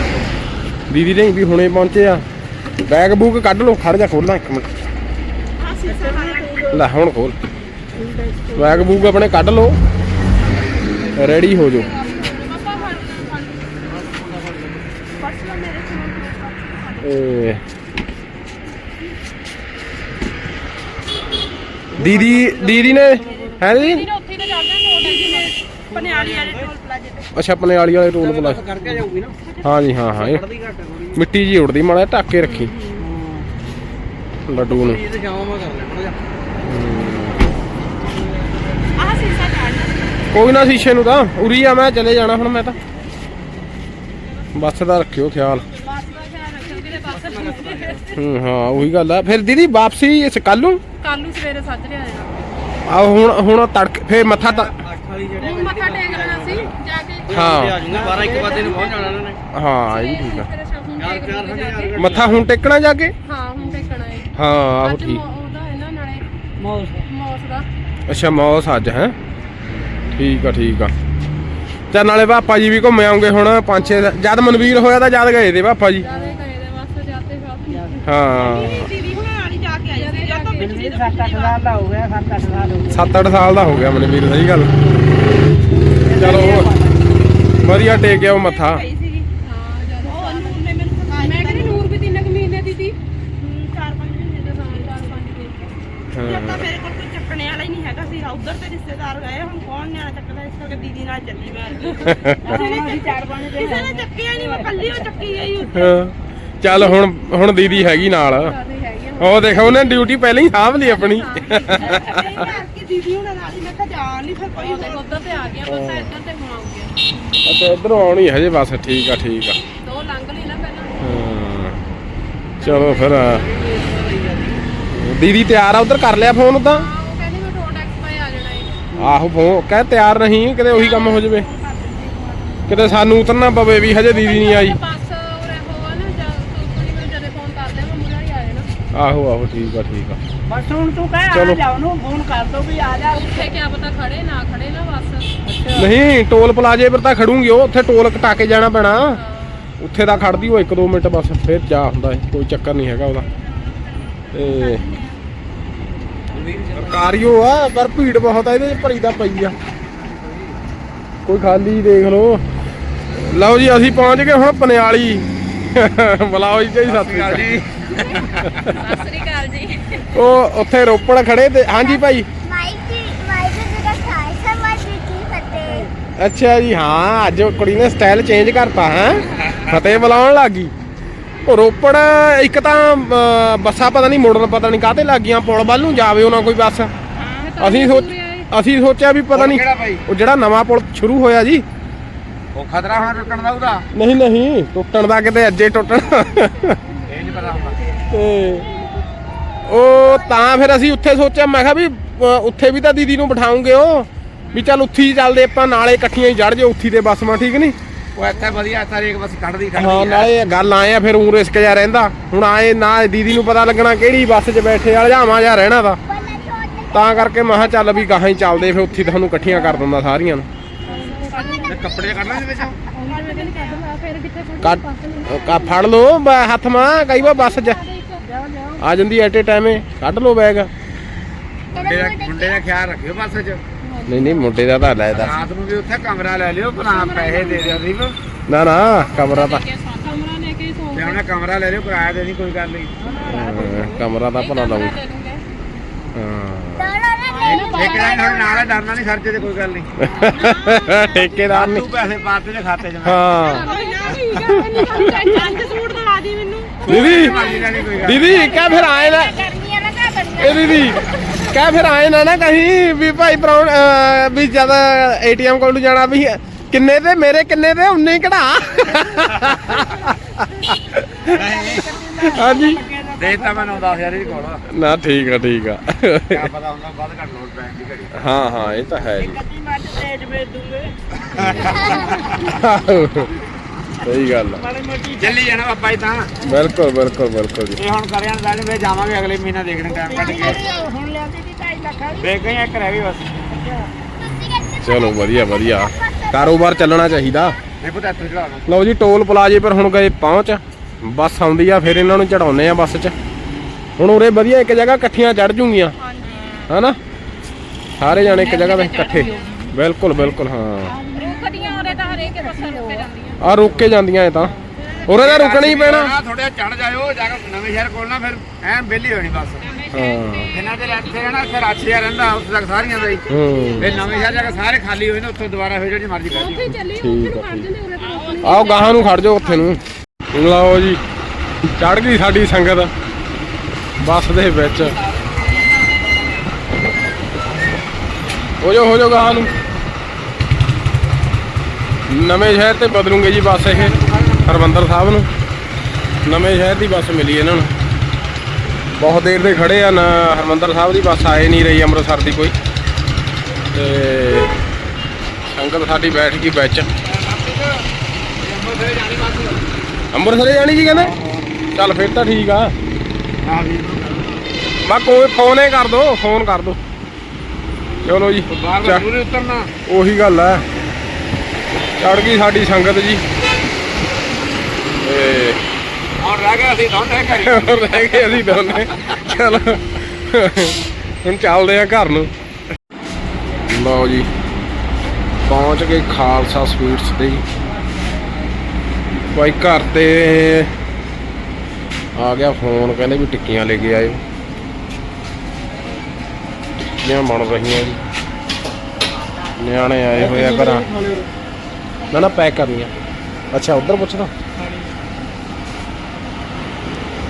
Speaker 6: ਦੀਦੀ ਨਹੀਂ ਵੀ ਹੁਣੇ ਪਹੁੰਚੇ ਆ। ਬੈਗ ਬੂਗ ਕੱਢ ਲਓ ਖੜ ਜਾ ਖੋਲਣਾ ਇੱਕ ਮਿੰਟ। ਲੈ ਹੁਣ ਖੋਲ। ਬੈਗ ਬੂਗ ਆਪਣੇ ਕੱਢ ਲਓ ਰੈਡੀ ਹੋ ਜਾਓ। ਦੀਦੀ ਦੀਦੀ ਨੇ ਹੈ ਜੀ?
Speaker 3: ਉੱਥੇ ਤੇ ਜਾਂਦੇ ਨੇ ਜੀ ਮੈਂ ਪਨਿਆਲੀ ਵਾਲੇ ਟੋਲ ਪਲਾਜ਼ੇ ਤੇ।
Speaker 6: ਅੱਛਾ ਆਪਣੇ ਵਾਲੀ ਵਾਲੇ ਟੋਲ ਪਲਾ
Speaker 5: ਕਰਕੇ ਜਾਊਗੀ ਨਾ।
Speaker 6: ਹਾਂ ਜੀ ਹਾਂ ਹਾਂ। ਇਹ
Speaker 5: ਪੜਦੀ ਘੱਟ ਥੋੜੀ
Speaker 6: ਮਿੱਟੀ ਜੀ ਉੜਦੀ ਮਾੜਾ ਢੱਕ ਕੇ ਰੱਖੀ। ਲੱਡੂ ਨੂੰ।
Speaker 5: ਇਹ ਤੇ ਸ਼ਾਮ ਮੈਂ ਕਰ ਲੈਣਾ ਜਾ
Speaker 3: ਆਹ ਸੀਸਾ ਕਾਢ
Speaker 6: ਕੋਈ ਨਾ ਸ਼ੀਸ਼ੇ ਨੂੰ ਤਾਂ। ਉਰੀ ਆ ਮੈਂ ਚਲੇ ਜਾਣਾ ਹੁਣ ਮੈਂ ਤਾਂ। ਬੱਸ ਦਾ ਰੱਖਿਓ ਖਿਆਲ।
Speaker 3: ਬਸ ਦਾ ਖਿਆਲ ਰੱਖਿਓ ਕਿਤੇ ਬੱਸ
Speaker 6: ਹੂੰ ਹਾਂ ਉਹੀ ਗੱਲ ਆ। ਫਿਰ ਦੀਦੀ ਵਾਪਸੀ ਇਸ ਕੱਲ ਨੂੰ?
Speaker 3: ਕੱਲ ਨੂੰ ਸਵੇਰੇ ਸੱਜ ਰਿਆ ਜਾਣਾ।
Speaker 6: ਆ ਹੁਣ ਹੁਣ ਤੜਕ ਫੇਰ ਮੱਥਾ ਤਾਂ
Speaker 5: 8 ਵਾਲੀ ਜਿਹੜੇ
Speaker 3: ਹੁਣ ਮੱਥਾ ਟੇਕ ਲੈਣਾ ਸੀ।
Speaker 6: ਹਾਂ।
Speaker 5: ਆ ਜੂਗਾ 12 1 ਵਜੇ ਨੂੰ ਪਹੁੰਚ ਜਾਣਾ ਇਹਨਾਂ ਨੇ।
Speaker 6: ਹਾਂ ਇਹ ਵੀ ਠੀਕ ਆ। ਮੱਥਾ ਹੁਣ ਟੇਕਣਾ ਜਾ ਕੇ?
Speaker 3: ਹਾਂ ਹੁਣ ਟੇਕਣਾ ਹੈ
Speaker 6: ਹਾਂ ਆਹੋ
Speaker 3: ਅੱਜ
Speaker 6: ਠੀਕ।
Speaker 3: ਮੌ- ਉਹਦਾ ਹੈ ਨਾ ਨਾਲੇ
Speaker 5: ਮੌਸ
Speaker 3: ਮੌਸ ਦਾ।
Speaker 6: ਅੱਛਾ ਮੌਸ ਅੱਜ ਹੈ? ਠੀਕ ਆ ਠੀਕ ਆ। ਤੇ ਨਾਲੇ ਪਾਪਾ ਜੀ ਵੀ ਘੁੰਮ ਆਉਂਗੇ ਹੁਣ ਪੰਜ ਛੇ ਜਦ ਮਨਵੀਰ ਹੋਇਆ ਤਾਂ ਜਦ ਗਏ ਤੇ ਪਾਪਾ ਜੀ।
Speaker 3: ਜਾਦੇ ਗਏ ਦੇ ਸ਼ਾਪ
Speaker 6: ਹਾਂ
Speaker 3: ਦੀਦੀ ਹੁਣ ਵਾਲੀ ਜਾ। ਕੇ ਆਈ ਸੀ ਜਾਂ ਤਾਂ ਪਿਛਲੀ
Speaker 5: 7-8 ਸਾਲ ਦਾ ਹੋ ਗਿਆ 7-8 ਸਾਲ ਹੋ
Speaker 6: 7-8 ਸਾਲ ਦਾ ਹੋ ਗਿਆ ਮਨਵੀਰ ਸਹੀ ਗੱਲ। ਚਲੋ ਵਧੀਆ ਟੇਕ ਆਓ ਮੱਥਾ।
Speaker 3: ਹਾਂ ਜਦ ਉਹ ਨੂਰ ਨੇ ਮੈਨੂੰ ਸਿਖਾਇਆ ਮੈਂ ਕਹਿੰਦੀ ਨੂਰ ਵੀ ਤਿੰਨ ਕੁ ਮਹੀਨੇ ਦੀ ਸੀ। ਚਾਰ ਪੰਜ ਮਹੀਨੇ ਦਾ ਸਾਲ ਚਾਰ ਪੰਜ ਦੇ।
Speaker 6: ਹਾਂ।
Speaker 3: ਤਾਂ ਮੇਰੇ ਕੋਲ ਕੋਈ ਚੱਕਣੇ ਵਾਲਾ ਹੀ ਨਹੀਂ ਹੈਗਾ ਸੀ। ਉਧਰ ਤੇ ਰਿਸ਼ਤੇਦਾਰ ਗਏ ਹੁਣ ਕੌਣ ਨਿਆਣਾ ਚੱਕਦਾ ਇਸ ਕਰਕੇ ਦੀਦੀ ਨਾਲ ਚੱਲੀ ਮੈਂ। ਕਿਸੇ ਨੇ ਚਾਰ ਪੰਜ ਦੇ ਕਿਸੇ ਨੇ ਚੱਕਿਆ ਨਹੀਂ ਮੈਂ ਕੱਲੀ ਉਹ ਚੱਕੀ ਗਈ ਉੱਥੇ।
Speaker 6: ਹਾਂ। ਚੱਲ ਹੁਣ ਹੁਣ ਦੀਦੀ ਹੈਗੀ ਨਾਲ। ਉਹ ਦੇਖੋ ਉਹਨੇ ਡਿਊਟੀ ਪਹਿਲਾਂ ਹੀ ਸਾਂਭ ਲਈ ਆਪਣੀ।
Speaker 3: ਕਿ ਦੀਦੀ ਹੁਣ ਨਾਲ ਹੀ? ਮੈਂ ਕਿਹਾ ਜਾਣ ਨਹੀਂ ਫਿਰ ਕੋਈ ਉਧਰ ਤੇ ਆ ਗਿਆ ਬਸ ਇੱਧਰ ਤੇ ਹੁਣ
Speaker 6: ਅੱਛਾ ਇਧਰੋਂ ਆਉਣੀ ਹਜੇ ਬਸ ਠੀਕ ਆ ਠੀਕ ਆ।
Speaker 3: ਦੋ ਲੰਘ ਲਈ ਨਾ ਪਹਿਲਾਂ।
Speaker 6: ਹਾਂ। ਚਲੋ ਫਿਰ ਦੀਦੀ ਤਿਆਰ ਆ ਉਧਰ ਕਰ ਲਿਆ ਫੋਨ
Speaker 3: ਹੈ
Speaker 6: ਆਹੋ ਫੋਨ ਕਹਿ ਤਿਆਰ ਨਹੀਂ ਕਿਤੇ ਉਹੀ ਕੰਮ ਹੋ ਜਵੇ। ਕਿਤੇ ਸਾਨੂੰ ਉਤਰਨਾ ਪਵੇ ਵੀ ਹਜੇ ਦੀਦੀ ਨਹੀਂ ਆਈ। ਆਹੋ ਆਹੋ ਠੀਕ ਆ ਠੀਕ ਆ।
Speaker 5: ਬਸ ਹੁਣ ਤੂੰ ਕਹਿ। ਆ ਜਾ ਉਹਨੂੰ ਫੋਨ ਕਰ ਦੋ ਵੀ ਆ ਜਾ।
Speaker 3: ਉੱਥੇ ਕਿਆ ਪਤਾ ਖੜੇ ਨਾ ਖੜੇ ਨਾ ਬਸ।
Speaker 6: ਨਹੀਂ ਟੋਲ ਪਲਾਜੇ ਪਰ ਤਾਂ ਖੜੂੰਗੀ ਉਹ ਉੱਥੇ ਟੋਲ ਕਟਾ ਕੇ ਜਾਣਾ ਪੈਣਾ। ਉੱਥੇ ਦਾ ਖੜਦੀ ਉਹ 1-2 ਮਿੰਟ ਬਸ ਫਿਰ ਜਾ ਹੁੰਦਾ ਕੋਈ ਚੱਕਰ ਨਹੀਂ ਹੈਗਾ ਉਹਦਾ। ਤੇ ਸਰਕਾਰੀਓ ਆ ਪਰ ਭੀੜ ਬਹੁਤ ਆ ਇਹਦੇ ਭਰੀ ਦਾ ਪਈ ਆ। ਕੋਈ ਖਾਲੀ ਦੇਖ ਲਓ। ਲਓ ਜੀ ਅਸੀਂ ਪਹੁੰਚ ਗਏ ਹੁਣ ਪਨਿਆਲੀ। ਬੁਲਾਓ ਜੀ ਸਤਿ ਸ਼੍ਰੀ ਅਕਾਲ। ਜੀ
Speaker 3: ਸਤਿ ਸ੍ਰੀ ਅਕਾਲ ਜੀ।
Speaker 6: ਉਹ ਉੱਥੇ ਰੋਪੜ ਖੜੇ ਤੇ ਹਾਂਜੀ ਭਾਈ
Speaker 7: ਮਾਈਕ ਦੀ ਮਾਈਕ ਦੀ ਜਗ੍ਹਾ ਸਾਈ ਸਮਾਜ ਦੀ ਕੀ ਫਤਿਹ
Speaker 6: ਅੱਛਾ ਜੀ ਹਾਂ ਅੱਜ ਕੁੜੀ ਨੇ ਸਟਾਈਲ ਚੇਂਜ ਕਰਤਾ ਹੈ? ਫਤਿਹ ਬੁਲਾਉਣ ਲੱਗੀ। ਉਹ ਰੋਪੜ ਇੱਕ ਤਾਂ ਬੱਸਾਂ ਪਤਾ ਨਹੀਂ ਮੋੜਨ ਪਤਾ ਨਹੀਂ ਕਾਹਤੇ ਲੱਗ ਗਈਆਂ ਪੁਲ ਵੱਲ ਨੂੰ ਜਾਵੇ ਉਹਨਾਂ ਕੋਈ ਬੱਸ। ਅਸੀਂ ਸੋਚ ਅਸੀਂ ਸੋਚਿਆ ਵੀ ਪਤਾ ਨਹੀਂ ਉਹ ਜਿਹੜਾ ਨਵਾਂ ਪੁਲ ਸ਼ੁਰੂ ਹੋਇਆ ਜੀ।
Speaker 5: ਉਹ ਖਤਰਾ ਹੁਣ ਰੁਕਣ ਦਾ ਉਹਦਾ?
Speaker 6: ਨਹੀਂ ਨਹੀਂ ਟੁੱਟਣ ਦਾ ਕਿਤੇ ਅੱਜੇ ਟੁੱਟਣ।
Speaker 5: ਇਹ ਨਹੀਂ ਪਤਾ ਹੁੰਦਾ।
Speaker 6: ਤੇ ਉਹ ਤਾਂ ਫਿਰ ਅਸੀਂ ਉੱਥੇ ਸੋਚਿਆ ਮੈਂ ਕਿਹਾ ਵੀ ਉੱਥੇ ਵੀ ਤਾਂ ਦੀਦੀ ਨੂੰ ਬਿਠਾਉਂਗੇ ਉਹ। ਵੀ ਚੱਲ ਉੱਥੇ ਹੀ ਚੱਲਦੇ ਆਪਾਂ ਨਾਲੇ ਇਕੱਠੀਆਂ ਹੀ ਚੜ ਜੇ ਉੱਥੀ ਦੇ ਬੱਸ ਮਾ ਠੀਕ ਨਹੀਂ?
Speaker 5: ਉਹ ਇੱਥੇ ਵਧੀਆ ਇੱਥੇ ਇੱਕ ਬਸ ਕੱਢਦੀ
Speaker 6: ਹਾਂ ਨਾਲੇ ਇਹ ਗੱਲ ਆਏ ਆ ਫਿਰ ਉਂ ਰਿਸਕ ਜਾ ਰਹਿੰਦਾ। ਹੁਣ ਆਏ ਨਾ ਦੀਦੀ ਨੂੰ ਪਤਾ ਲੱਗਣਾ ਕਿਹੜੀ ਬੱਸ 'ਚ ਬੈਠੇ ਆ ਜਾਵਾਂ ਜਾਂ ਰਹਿਣਾ ਦਾ ਤਾਂ ਕਰਕੇ ਮੈਂ ਕਿਹਾ ਚੱਲ ਵੀ ਗਾਹਾਂ ਹੀ ਚੱਲਦੇ ਫਿਰ ਉੱਥੇ ਤੁਹਾਨੂੰ ਇਕੱਠੀਆਂ ਕਰ ਦਿੰਦਾ ਸਾਰੀਆਂ ਨੂੰ।
Speaker 5: ਕੱਪੜੇ ਕੱਢਣਾ ਦੇ ਵਿੱਚੋਂ?
Speaker 6: ਕੱਟ ਕਾ ਫੜ ਲਓ ਹੱਥ ਮਾ ਕਈ ਵਾਰ ਬੱਸ 'ਚ। ਆ ਜਾਂਦੀ ਐਟ ਏ ਟਾਈਮ ਕੱਢ ਲਓ ਬੈਗ।
Speaker 5: ਮੁੰਡੇ ਦਾ ਖਿਆਲ ਰੱਖਿਓ ਬੱਸ 'ਚ।
Speaker 6: ਨਹੀਂ ਨਹੀਂ ਮੁੰਡੇ ਦਾ ਤਾਂ ਲੈ ਦੱਸ
Speaker 5: ਰਾਤ ਨੂੰ ਵੀ ਉੱਥੇ ਕਮਰਾ ਲੈ ਲਿਓ ਭਰਾ ਪੈਸੇ ਦੇ ਦਿਓ ਦੀਪ
Speaker 6: ਨਾ ਨਾ ਕਮਰਾ ਤਾਂ
Speaker 3: ਕਮਰਾ ਲੈ ਕੇ ਸੌਂ
Speaker 5: ਤੇ ਉਹਨੇ ਕਮਰਾ ਲੈ ਲਿਓ ਕਿਰਾਇਆ ਦੇ ਨਹੀਂ ਕੋਈ ਗੱਲ ਨਹੀਂ।
Speaker 6: ਹਾਂ, ਕਮਰਾ ਤਾਂ ਭਲਾ ਲਊ
Speaker 3: ਦੇ ਦੂੰਗੇ।
Speaker 6: ਹਾਂ।
Speaker 5: ਠੇਕੇਦਾਰ ਨਾਲ ਡਰਨਾ ਨਹੀਂ ਖਰਚੇ ਤੇ ਕੋਈ ਗੱਲ ਨਹੀਂ।
Speaker 6: ਠੇਕੇਦਾਰ ਨਹੀਂ।
Speaker 5: ਤੂੰ ਪੈਸੇ ਪਾਤੇ ਤੇ ਖਾਤੇ 'ਚ ਮੈਂ।
Speaker 6: ਹਾਂ। ਦੀਦੀ
Speaker 5: ਮਰਜ਼ੀ ਨਾਲ ਨਹੀਂ ਕੋਈ ਗੱਲ
Speaker 6: ਦੀਦੀ ਕਹਿ ਫਿਰ ਆਏ ਨਾ
Speaker 7: ਨਾ ਕਾ
Speaker 6: ਇਹ ਦੀਦੀ ਕਹਿ ਫਿਰ ਆਏ ਨਾ ਨਾ ਕਹੀਂ ਵੀ ਭਾਈ ਬਰਾਉਨ ਅਹ, ਵੀ ਜਦ ਏਟੀਐਮ ਕੋਲ ਨੂੰ ਜਾਣਾ ਵੀ ਕਿੰਨੇ ਤੇ ਮੇਰੇ ਕਿੰਨੇ ਤੇ ਉਨੇ ਹੀ ਕਢਾ। ਹਾਂਜੀ।
Speaker 5: ਦੇਤਾ ਮੈਨੂੰ 10000 ਦੀ ਕੋਲ।
Speaker 6: ਨਾ ਠੀਕ ਆ ਠੀਕ ਆ।
Speaker 5: ਕਿਆ ਪਤਾ ਹੁੰਦਾ ਵੱਧ ਘੱਟ ਲੋਡ ਪੈਣ ਦੀ ਘੜੀ।
Speaker 6: ਹਾਂ ਹਾਂ ਇਹ ਤਾਂ ਹੈ ਜੀ।
Speaker 5: ਮੱਝ ਤੇਜ ਵੇਚ ਦੂੰਗੇ।
Speaker 6: ਸਹੀ ਗੱਲ ਆ।
Speaker 5: ਚੱਲੀ ਜਾਣਾ ਬਾਬਾ ਜੀ ਤਾਂ।
Speaker 6: ਬਿਲਕੁਲ ਬਿਲਕੁਲ ਬਿਲਕੁਲ ਜੀ।
Speaker 5: ਇਹ ਹੁਣ ਕਰਿਆ ਨਾ ਵੇ ਜਾਵਾਂਗੇ ਅਗਲੇ ਮਹੀਨਾ ਦੇਖਣ ਟਾਈਮ ਕੱਢ ਕੇ।
Speaker 7: ਹੁਣ ਲਿਆਂਦੀ ਦੀ 2.5 ਲੱਖ ਵਾਲੀ
Speaker 5: ਦੇਖ ਗਏ ਇੱਕ ਰਹਿ ਗਈ ਬਸ।
Speaker 6: ਚਲੋ ਵਧੀਆ ਵਧੀਆ। ਕਾਰੋਬਾਰ ਚੱਲਣਾ ਚਾਹੀਦਾ।
Speaker 5: ਨਹੀਂ ਪਤਾ ਇੱਥੇ ਚੜਾ
Speaker 6: ਲਓ ਜੀ ਟੋਲ ਪਲਾਜੇ ਪਰ ਹੁਣ ਗਏ ਪਹੁੰਚ। ਬੱਸ ਆਉਂਦੀ ਆ ਫਿਰ ਇਹਨਾਂ ਨੂੰ ਚੜਾਉਨੇ ਆ ਬੱਸ 'ਚ। ਹੁਣ ਉਰੇ ਵਧੀਆ ਇੱਕ ਜਗ੍ਹਾ ਇਕੱਠੀਆਂ ਚੜ ਜੂਗੀਆਂ। ਹਨਾ? ਸਾਰੇ ਜਾਣੇ ਇੱਕ ਜਗ੍ਹਾ ਤੇ ਇਕੱਠੇ। ਬਿਲਕੁਲ ਬਿਲਕੁਲ ਹਾਂ।
Speaker 3: ਰੁਕਦੀਆਂ ਉਰੇ ਤਾਂ ਹਰੇਕ ਬੱਸਾਂ ਰੁਕ ਕੇ ਜਾਂਦੀਆਂ
Speaker 6: ਆ ਰੁਕ ਕੇ ਜਾਂਦੀਆਂ ਇਹ ਤਾਂ। ਉਰੇ ਤਾਂ ਰੁਕਣਾ ਹੀ ਪੈਣਾ।
Speaker 5: ਥੋੜੇ ਚੜ ਜਾਇਓ ਜਾ ਕੇ ਨਵੇਂ ਸ਼ਹਿਰ ਕੋਲ ਨਾ ਫਿਰ ਐਨ ਬੇਲੀ ਹੋਣੀ ਬੱਸ।
Speaker 6: ਹਾਂ।
Speaker 5: ਜਿੰਨਾ ਚਿਰ ਇੱਥੇ ਰਹਿਣਾ ਇੱਥੇ ਰਾਛੀਆ ਰਹਿੰਦਾ ਉੱਥੇ ਤੱਕ ਸਾਰੀਆਂ ਦਾ ਹੀ।
Speaker 6: ਹੂੰ।
Speaker 5: ਫਿਰ ਨਵੇਂ ਸ਼ਹਿਰ ਜਾ ਕੇ ਸਾਰੇ ਖਾਲੀ ਹੋਏ ਨੇ ਉੱਥੋਂ ਦੁਬਾਰਾ ਫਿਰ ਜਿਹੜੀ ਮਰਜ਼ੀ ਕਰ ਦਿਓ
Speaker 6: ਠੀਕ ਆ ਠੀਕ ਆ। ਆਓ ਗਾਹਾਂ ਨੂੰ ਖੜ ਜਾਓ ਉੱਥੇ ਨੂੰ। ਲਓ ਜੀ ਚੜ ਗਈ ਸਾਡੀ ਸੰਗਤ। ਬੱਸ ਦੇ ਵਿੱਚ। ਹੋ ਜਾਓ ਹੋ ਜਾਓ ਗਾਹਾਂ ਨੂੰ। ਨਵੇਂ ਸ਼ਹਿਰ ਤੇ ਬਦਲੂਗੇ ਜੀ ਬੱਸ ਇਹ ਹਰਮੰਦਰ ਸਾਹਿਬ ਨੂੰ। ਨਵੇਂ ਸ਼ਹਿਰ ਦੀ ਬੱਸ ਮਿਲੀ ਇਹਨਾਂ ਨੂੰ। ਬਹੁਤ ਦੇਰ ਦੇ ਖੜੇ ਆ ਨਾ ਹਰਮੰਦਰ ਸਾਹਿਬ ਦੀ ਬੱਸ ਆਏ ਨਹੀਂ ਰਹੀ ਅੰਮ੍ਰਿਤਸਰ ਦੀ ਕੋਈ। ਤੇ ਸੰਗਤ ਸਾਡੀ ਬੈਠ ਗਈ ਵਿੱਚ। ਅੰਮ੍ਰਿਤਸਰੇ ਜਾਣੀ ਜੀ ਕਹਿੰਦੇ? ਚੱਲ ਫਿਰ ਤਾਂ ਠੀਕ ਆ। ਮੈਂ ਕੋਈ ਫੋਨ ਹੀ ਕਰ ਦੋ ਫੋਨ ਕਰ ਦੋ। ਚਲੋ ਜੀ
Speaker 5: ਬਾਹਰ। ਪੂਰੇ ਉਤਰਨਾ।
Speaker 6: ਉਹੀ ਗੱਲ ਹੈ ਚੜ ਗਈ ਸਾਡੀ ਸੰਗਤ ਜੀ। ਤੇ
Speaker 5: ਹੁਣ ਰਹਿ ਗਏ ਅਸੀਂ ਦੋਨੇ ਘਰੀ
Speaker 6: ਰਹਿ ਗਏ ਅਸੀਂ ਦੋਨੇ ਚਲ। ਹੁਣ ਚੱਲਦੇ ਆ ਘਰ ਨੂੰ। ਲਓ ਜੀ ਪਹੁੰਚ ਗਏ ਖਾਲਸਾ ਸਵੀਟਸ ਤੇ ਜੀ। ਬਾਈ ਘਰ ਤੇ ਆ ਗਿਆ ਫੋਨ ਕਹਿੰਦੇ ਵੀ ਟਿੱਕੀਆਂ ਲੈ ਕੇ ਆਇਓ। ਟਿੱਕੀਆਂ ਬਣ ਰਹੀਆਂ ਜੀ। ਨਿਆਣੇ ਆਏ ਹੋਏ ਆ ਘਰਾਂ। ਨਾ ਨਾ ਪੈਕ ਕਰਨੀਆਂ ਅੱਛਾ, ਉਧਰ ਪੁੱਛਣਾ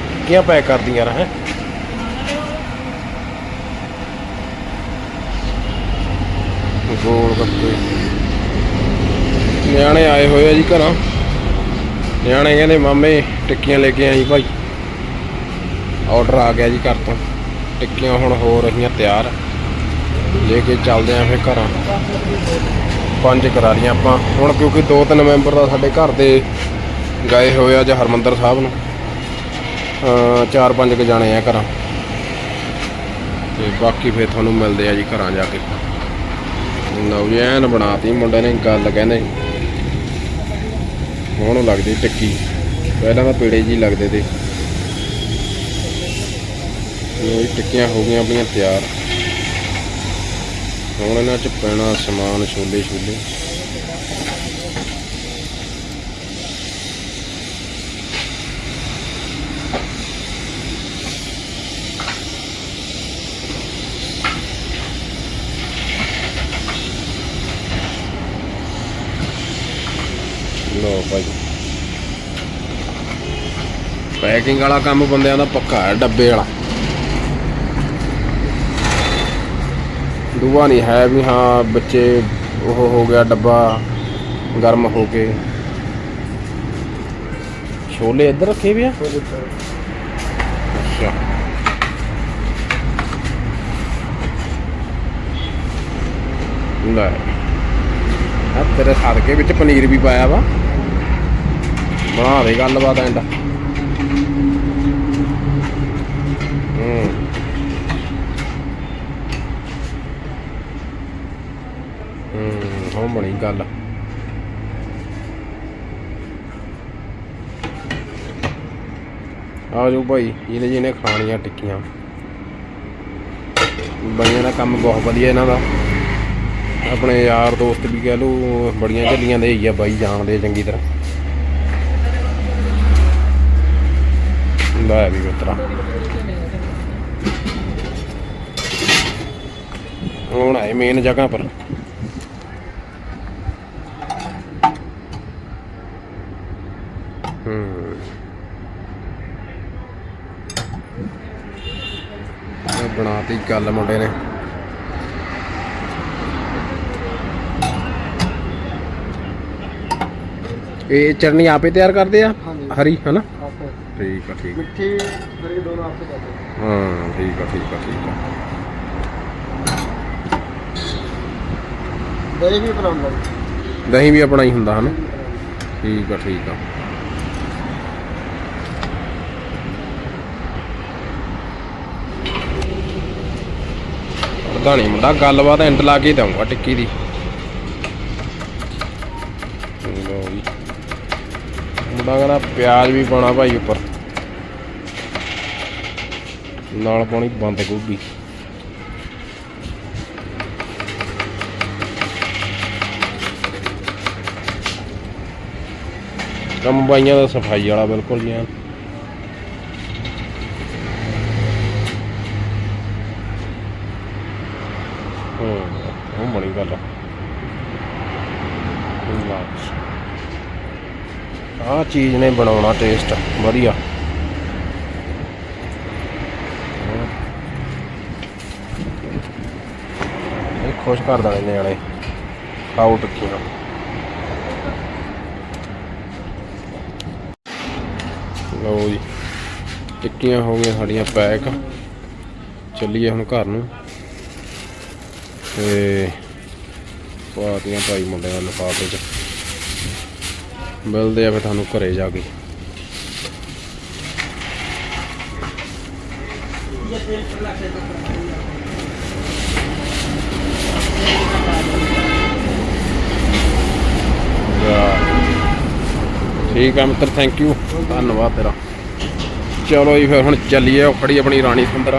Speaker 6: ਟਿੱਕੀਆਂ ਪੈਕ ਕਰਦੀਆਂ ਰਹਿ ਗੋਲ ਗੱਪੇ। ਨਿਆਣੇ ਆਏ ਹੋਏ ਆ ਜੀ ਘਰਾਂ। ਨਿਆਣੇ ਕਹਿੰਦੇ, ਮਾਮੇ, ਟਿੱਕੀਆਂ ਲੈ ਕੇ ਆਈ ਭਾਈ। ਆਰਡਰ ਆ ਗਿਆ ਜੀ ਘਰ ਤੋਂ। ਟਿੱਕੀਆਂ ਹੁਣ ਹੋ ਰਹੀਆਂ ਤਿਆਰ। ਲੈ ਕੇ ਚੱਲਦੇ ਆਂ ਫਿਰ ਘਰਾਂ। ਪੰਜ ਕਰਾ ਲਈਆਂ ਆਪਾਂ। ਹੁਣ ਕਿਉਂਕਿ ਦੋ ਤਿੰਨ ਮੈਂਬਰ ਦਾ ਸਾਡੇ ਘਰ ਦੇ ਗਏ ਹੋਏ ਆ ਜਾਂ ਹਰਮੰਦਰ ਸਾਹਿਬ ਨੂੰ। ਚਾਰ ਪੰਜ ਕੁ ਜਾਣੇ ਆ ਘਰਾਂ। ਤੇ ਬਾਕੀ ਫਿਰ ਤੁਹਾਨੂੰ ਮਿਲਦੇ ਆ ਜੀ ਘਰਾਂ ਜਾ ਕੇ। ਲਓ ਜੀ, ਐਨ ਬਣਾਤੀ ਮੁੰਡੇ ਨੇ ਗੱਲ ਕਹਿੰਦੇ। ਹੁਣ ਲੱਗਦੀ ਟਿੱਕੀ। ਪਹਿਲਾਂ ਤਾਂ ਪੇੜੇ ਜੀ ਲੱਗਦੇ ਤੇ। ਲਓ ਟਿੱਕੀਆਂ ਹੋ ਗਈਆਂ ਆਪਣੀਆਂ ਤਿਆਰ। ਹੁਣ ਇਹਨਾਂ ਚ ਪੈਣਾ ਸਮਾਨ, ਛੋਲੇ ਛੋਲੇ। ਲੋ ਭਾਈ। ਪੈਕਿੰਗ ਵਾਲਾ ਕੰਮ ਬੰਦਿਆਂ ਦਾ ਪੱਕਾ ਹੈ, ਡੱਬੇ ਵਾਲਾ। ਦੂਆ ਨਹੀਂ ਹੈ ਵੀ ਹਾਂ ਬੱਚੇ ਉਹ ਹੋ ਗਿਆ ਡੱਬਾ ਗਰਮ ਹੋ ਕੇ। ਛੋਲੇ ਇੱਧਰ ਰੱਖੇ ਵੀ ਆ? ਅੱਛਾ। ਲੈ। ਆ ਤੇਰੇ ਸਦਕੇ ਵਿੱਚ ਪਨੀਰ ਵੀ ਪਾਇਆ ਵਾ। ਬਣਾ ਦੇ ਗੱਲਬਾਤ ਐਂਡ। ਹੂੰ। ਹੂੰ ਬਣੀ ਗੱਲ। ਆ ਜਾਓ ਭਾਈ, ਇਹਨੇ ਜਿਹਨੇ ਖਾਣੀਆਂ ਟਿੱਕੀਆਂ। ਬਾਈਆਂ ਦਾ ਕੰਮ ਬਹੁਤ ਵਧੀਆ ਇਹਨਾਂ ਦਾ। ਆਪਣੇ ਯਾਰ ਦੋਸਤ ਵੀ ਕਹਿ ਲਓ, ਬੜੀਆਂ ਝੱਲੀਆਂ ਦੇ ਹੀ ਆ ਬਾਈ ਜਾਣਦੇ ਚੰਗੀ ਤਰ੍ਹਾਂ। ਲੈ ਵੀ ਮਿੱਤਰਾ। ਹੁਣ ਆਏ ਮੇਨ ਜਗ੍ਹਾ ਪਰ ਹੂੰ ਇਹ ਬਣਾਤੀ ਗੱਲ ਮੁੰਡੇ ਨੇ। ਇਹ ਚਟਨੀ ਆਪੇ ਤਿਆਰ ਕਰਦੇ ਆ? ਹਰੀ ਹਨਾ? ਠੀਕ ਆ ਠੀਕ ਆ।
Speaker 5: ਮਿੱਠੀ ਮੇਰੇ ਦੋਨੋਂ ਆਪਸੇ ਕਰਦੇ
Speaker 6: ਹਾਂ ਠੀਕ ਆ ਠੀਕ ਆ ਠੀਕ ਆ।
Speaker 5: ਦਹੀਂ ਵੀ ਬਣਾਉਂਦਾ।
Speaker 6: ਦਹੀਂ ਵੀ ਆਪਣਾ ਹੀ ਹੁੰਦਾ ਹਨਾ? ਠੀਕ ਆ ਠੀਕ ਆ। ਡਰਦਾ ਨਹੀਂ ਮੁੰਡਾ, ਗੱਲਬਾਤ ਐਂਡ ਲਾ ਕੇ ਦਊਂਗਾ ਟਿੱਕੀ ਦੀ। ਮੁੰਡਾ ਕਹਿੰਦਾ ਪਿਆਜ਼ ਵੀ ਪਾਣਾ ਭਾਈ ਉੱਪਰ। ਨਾਲ ਪਾਣੀ ਬੰਦ ਗੋਭੀ। ਕੰਬਾਈਆਂ ਦਾ ਸਫ਼ਾਈ ਵਾਲਾ ਬਿਲਕੁਲ ਜੀ ਆ ਚੀਜ਼ ਨੇ ਬਣਾਉਣਾ ਟੇਸਟ ਵਧੀਆ। ਇਹ ਖੁਸ਼ ਕਰ ਦੇਣੇ ਨਿਆਣੇ, ਖਾਓ ਟਿੱਕੀਆਂ ਲਓ ਜੀ, ਟਿੱਕੀਆਂ ਹੋ ਗਈਆਂ ਸਾਡੀਆਂ ਪੈਕ। ਚੱਲੀਏ ਹੁਣ ਘਰ ਨੂੰ। ਤੇ ਪਾਤੀਆਂ ਭਾਈ ਮੁੰਡਿਆਂ ਦੇ ਲਿਫਾਫੇ 'ਚ ਮਿਲਦੇ ਆ ਫਿਰ ਤੁਹਾਨੂੰ ਘਰੇ ਜਾ ਕੇ। ਠੀਕ ਆ ਮਿੱਤਰ ਥੈਂਕ ਯੂ ਧੰਨਵਾਦ ਤੇਰਾ। ਚਲੋ ਜੀ, ਫਿਰ ਹੁਣ ਚੱਲੀਏ, ਉਹ ਖੜੀ ਆਪਣੀ ਰਾਣੀ ਸੁੰਦਰ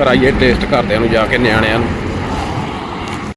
Speaker 6: ਘਰ ਆਈਏ ਟੇਸਟ ਕਰਦੇ ਨੂੰ ਜਾ ਕੇ, ਨਿਆਣਿਆਂ ਨੂੰ।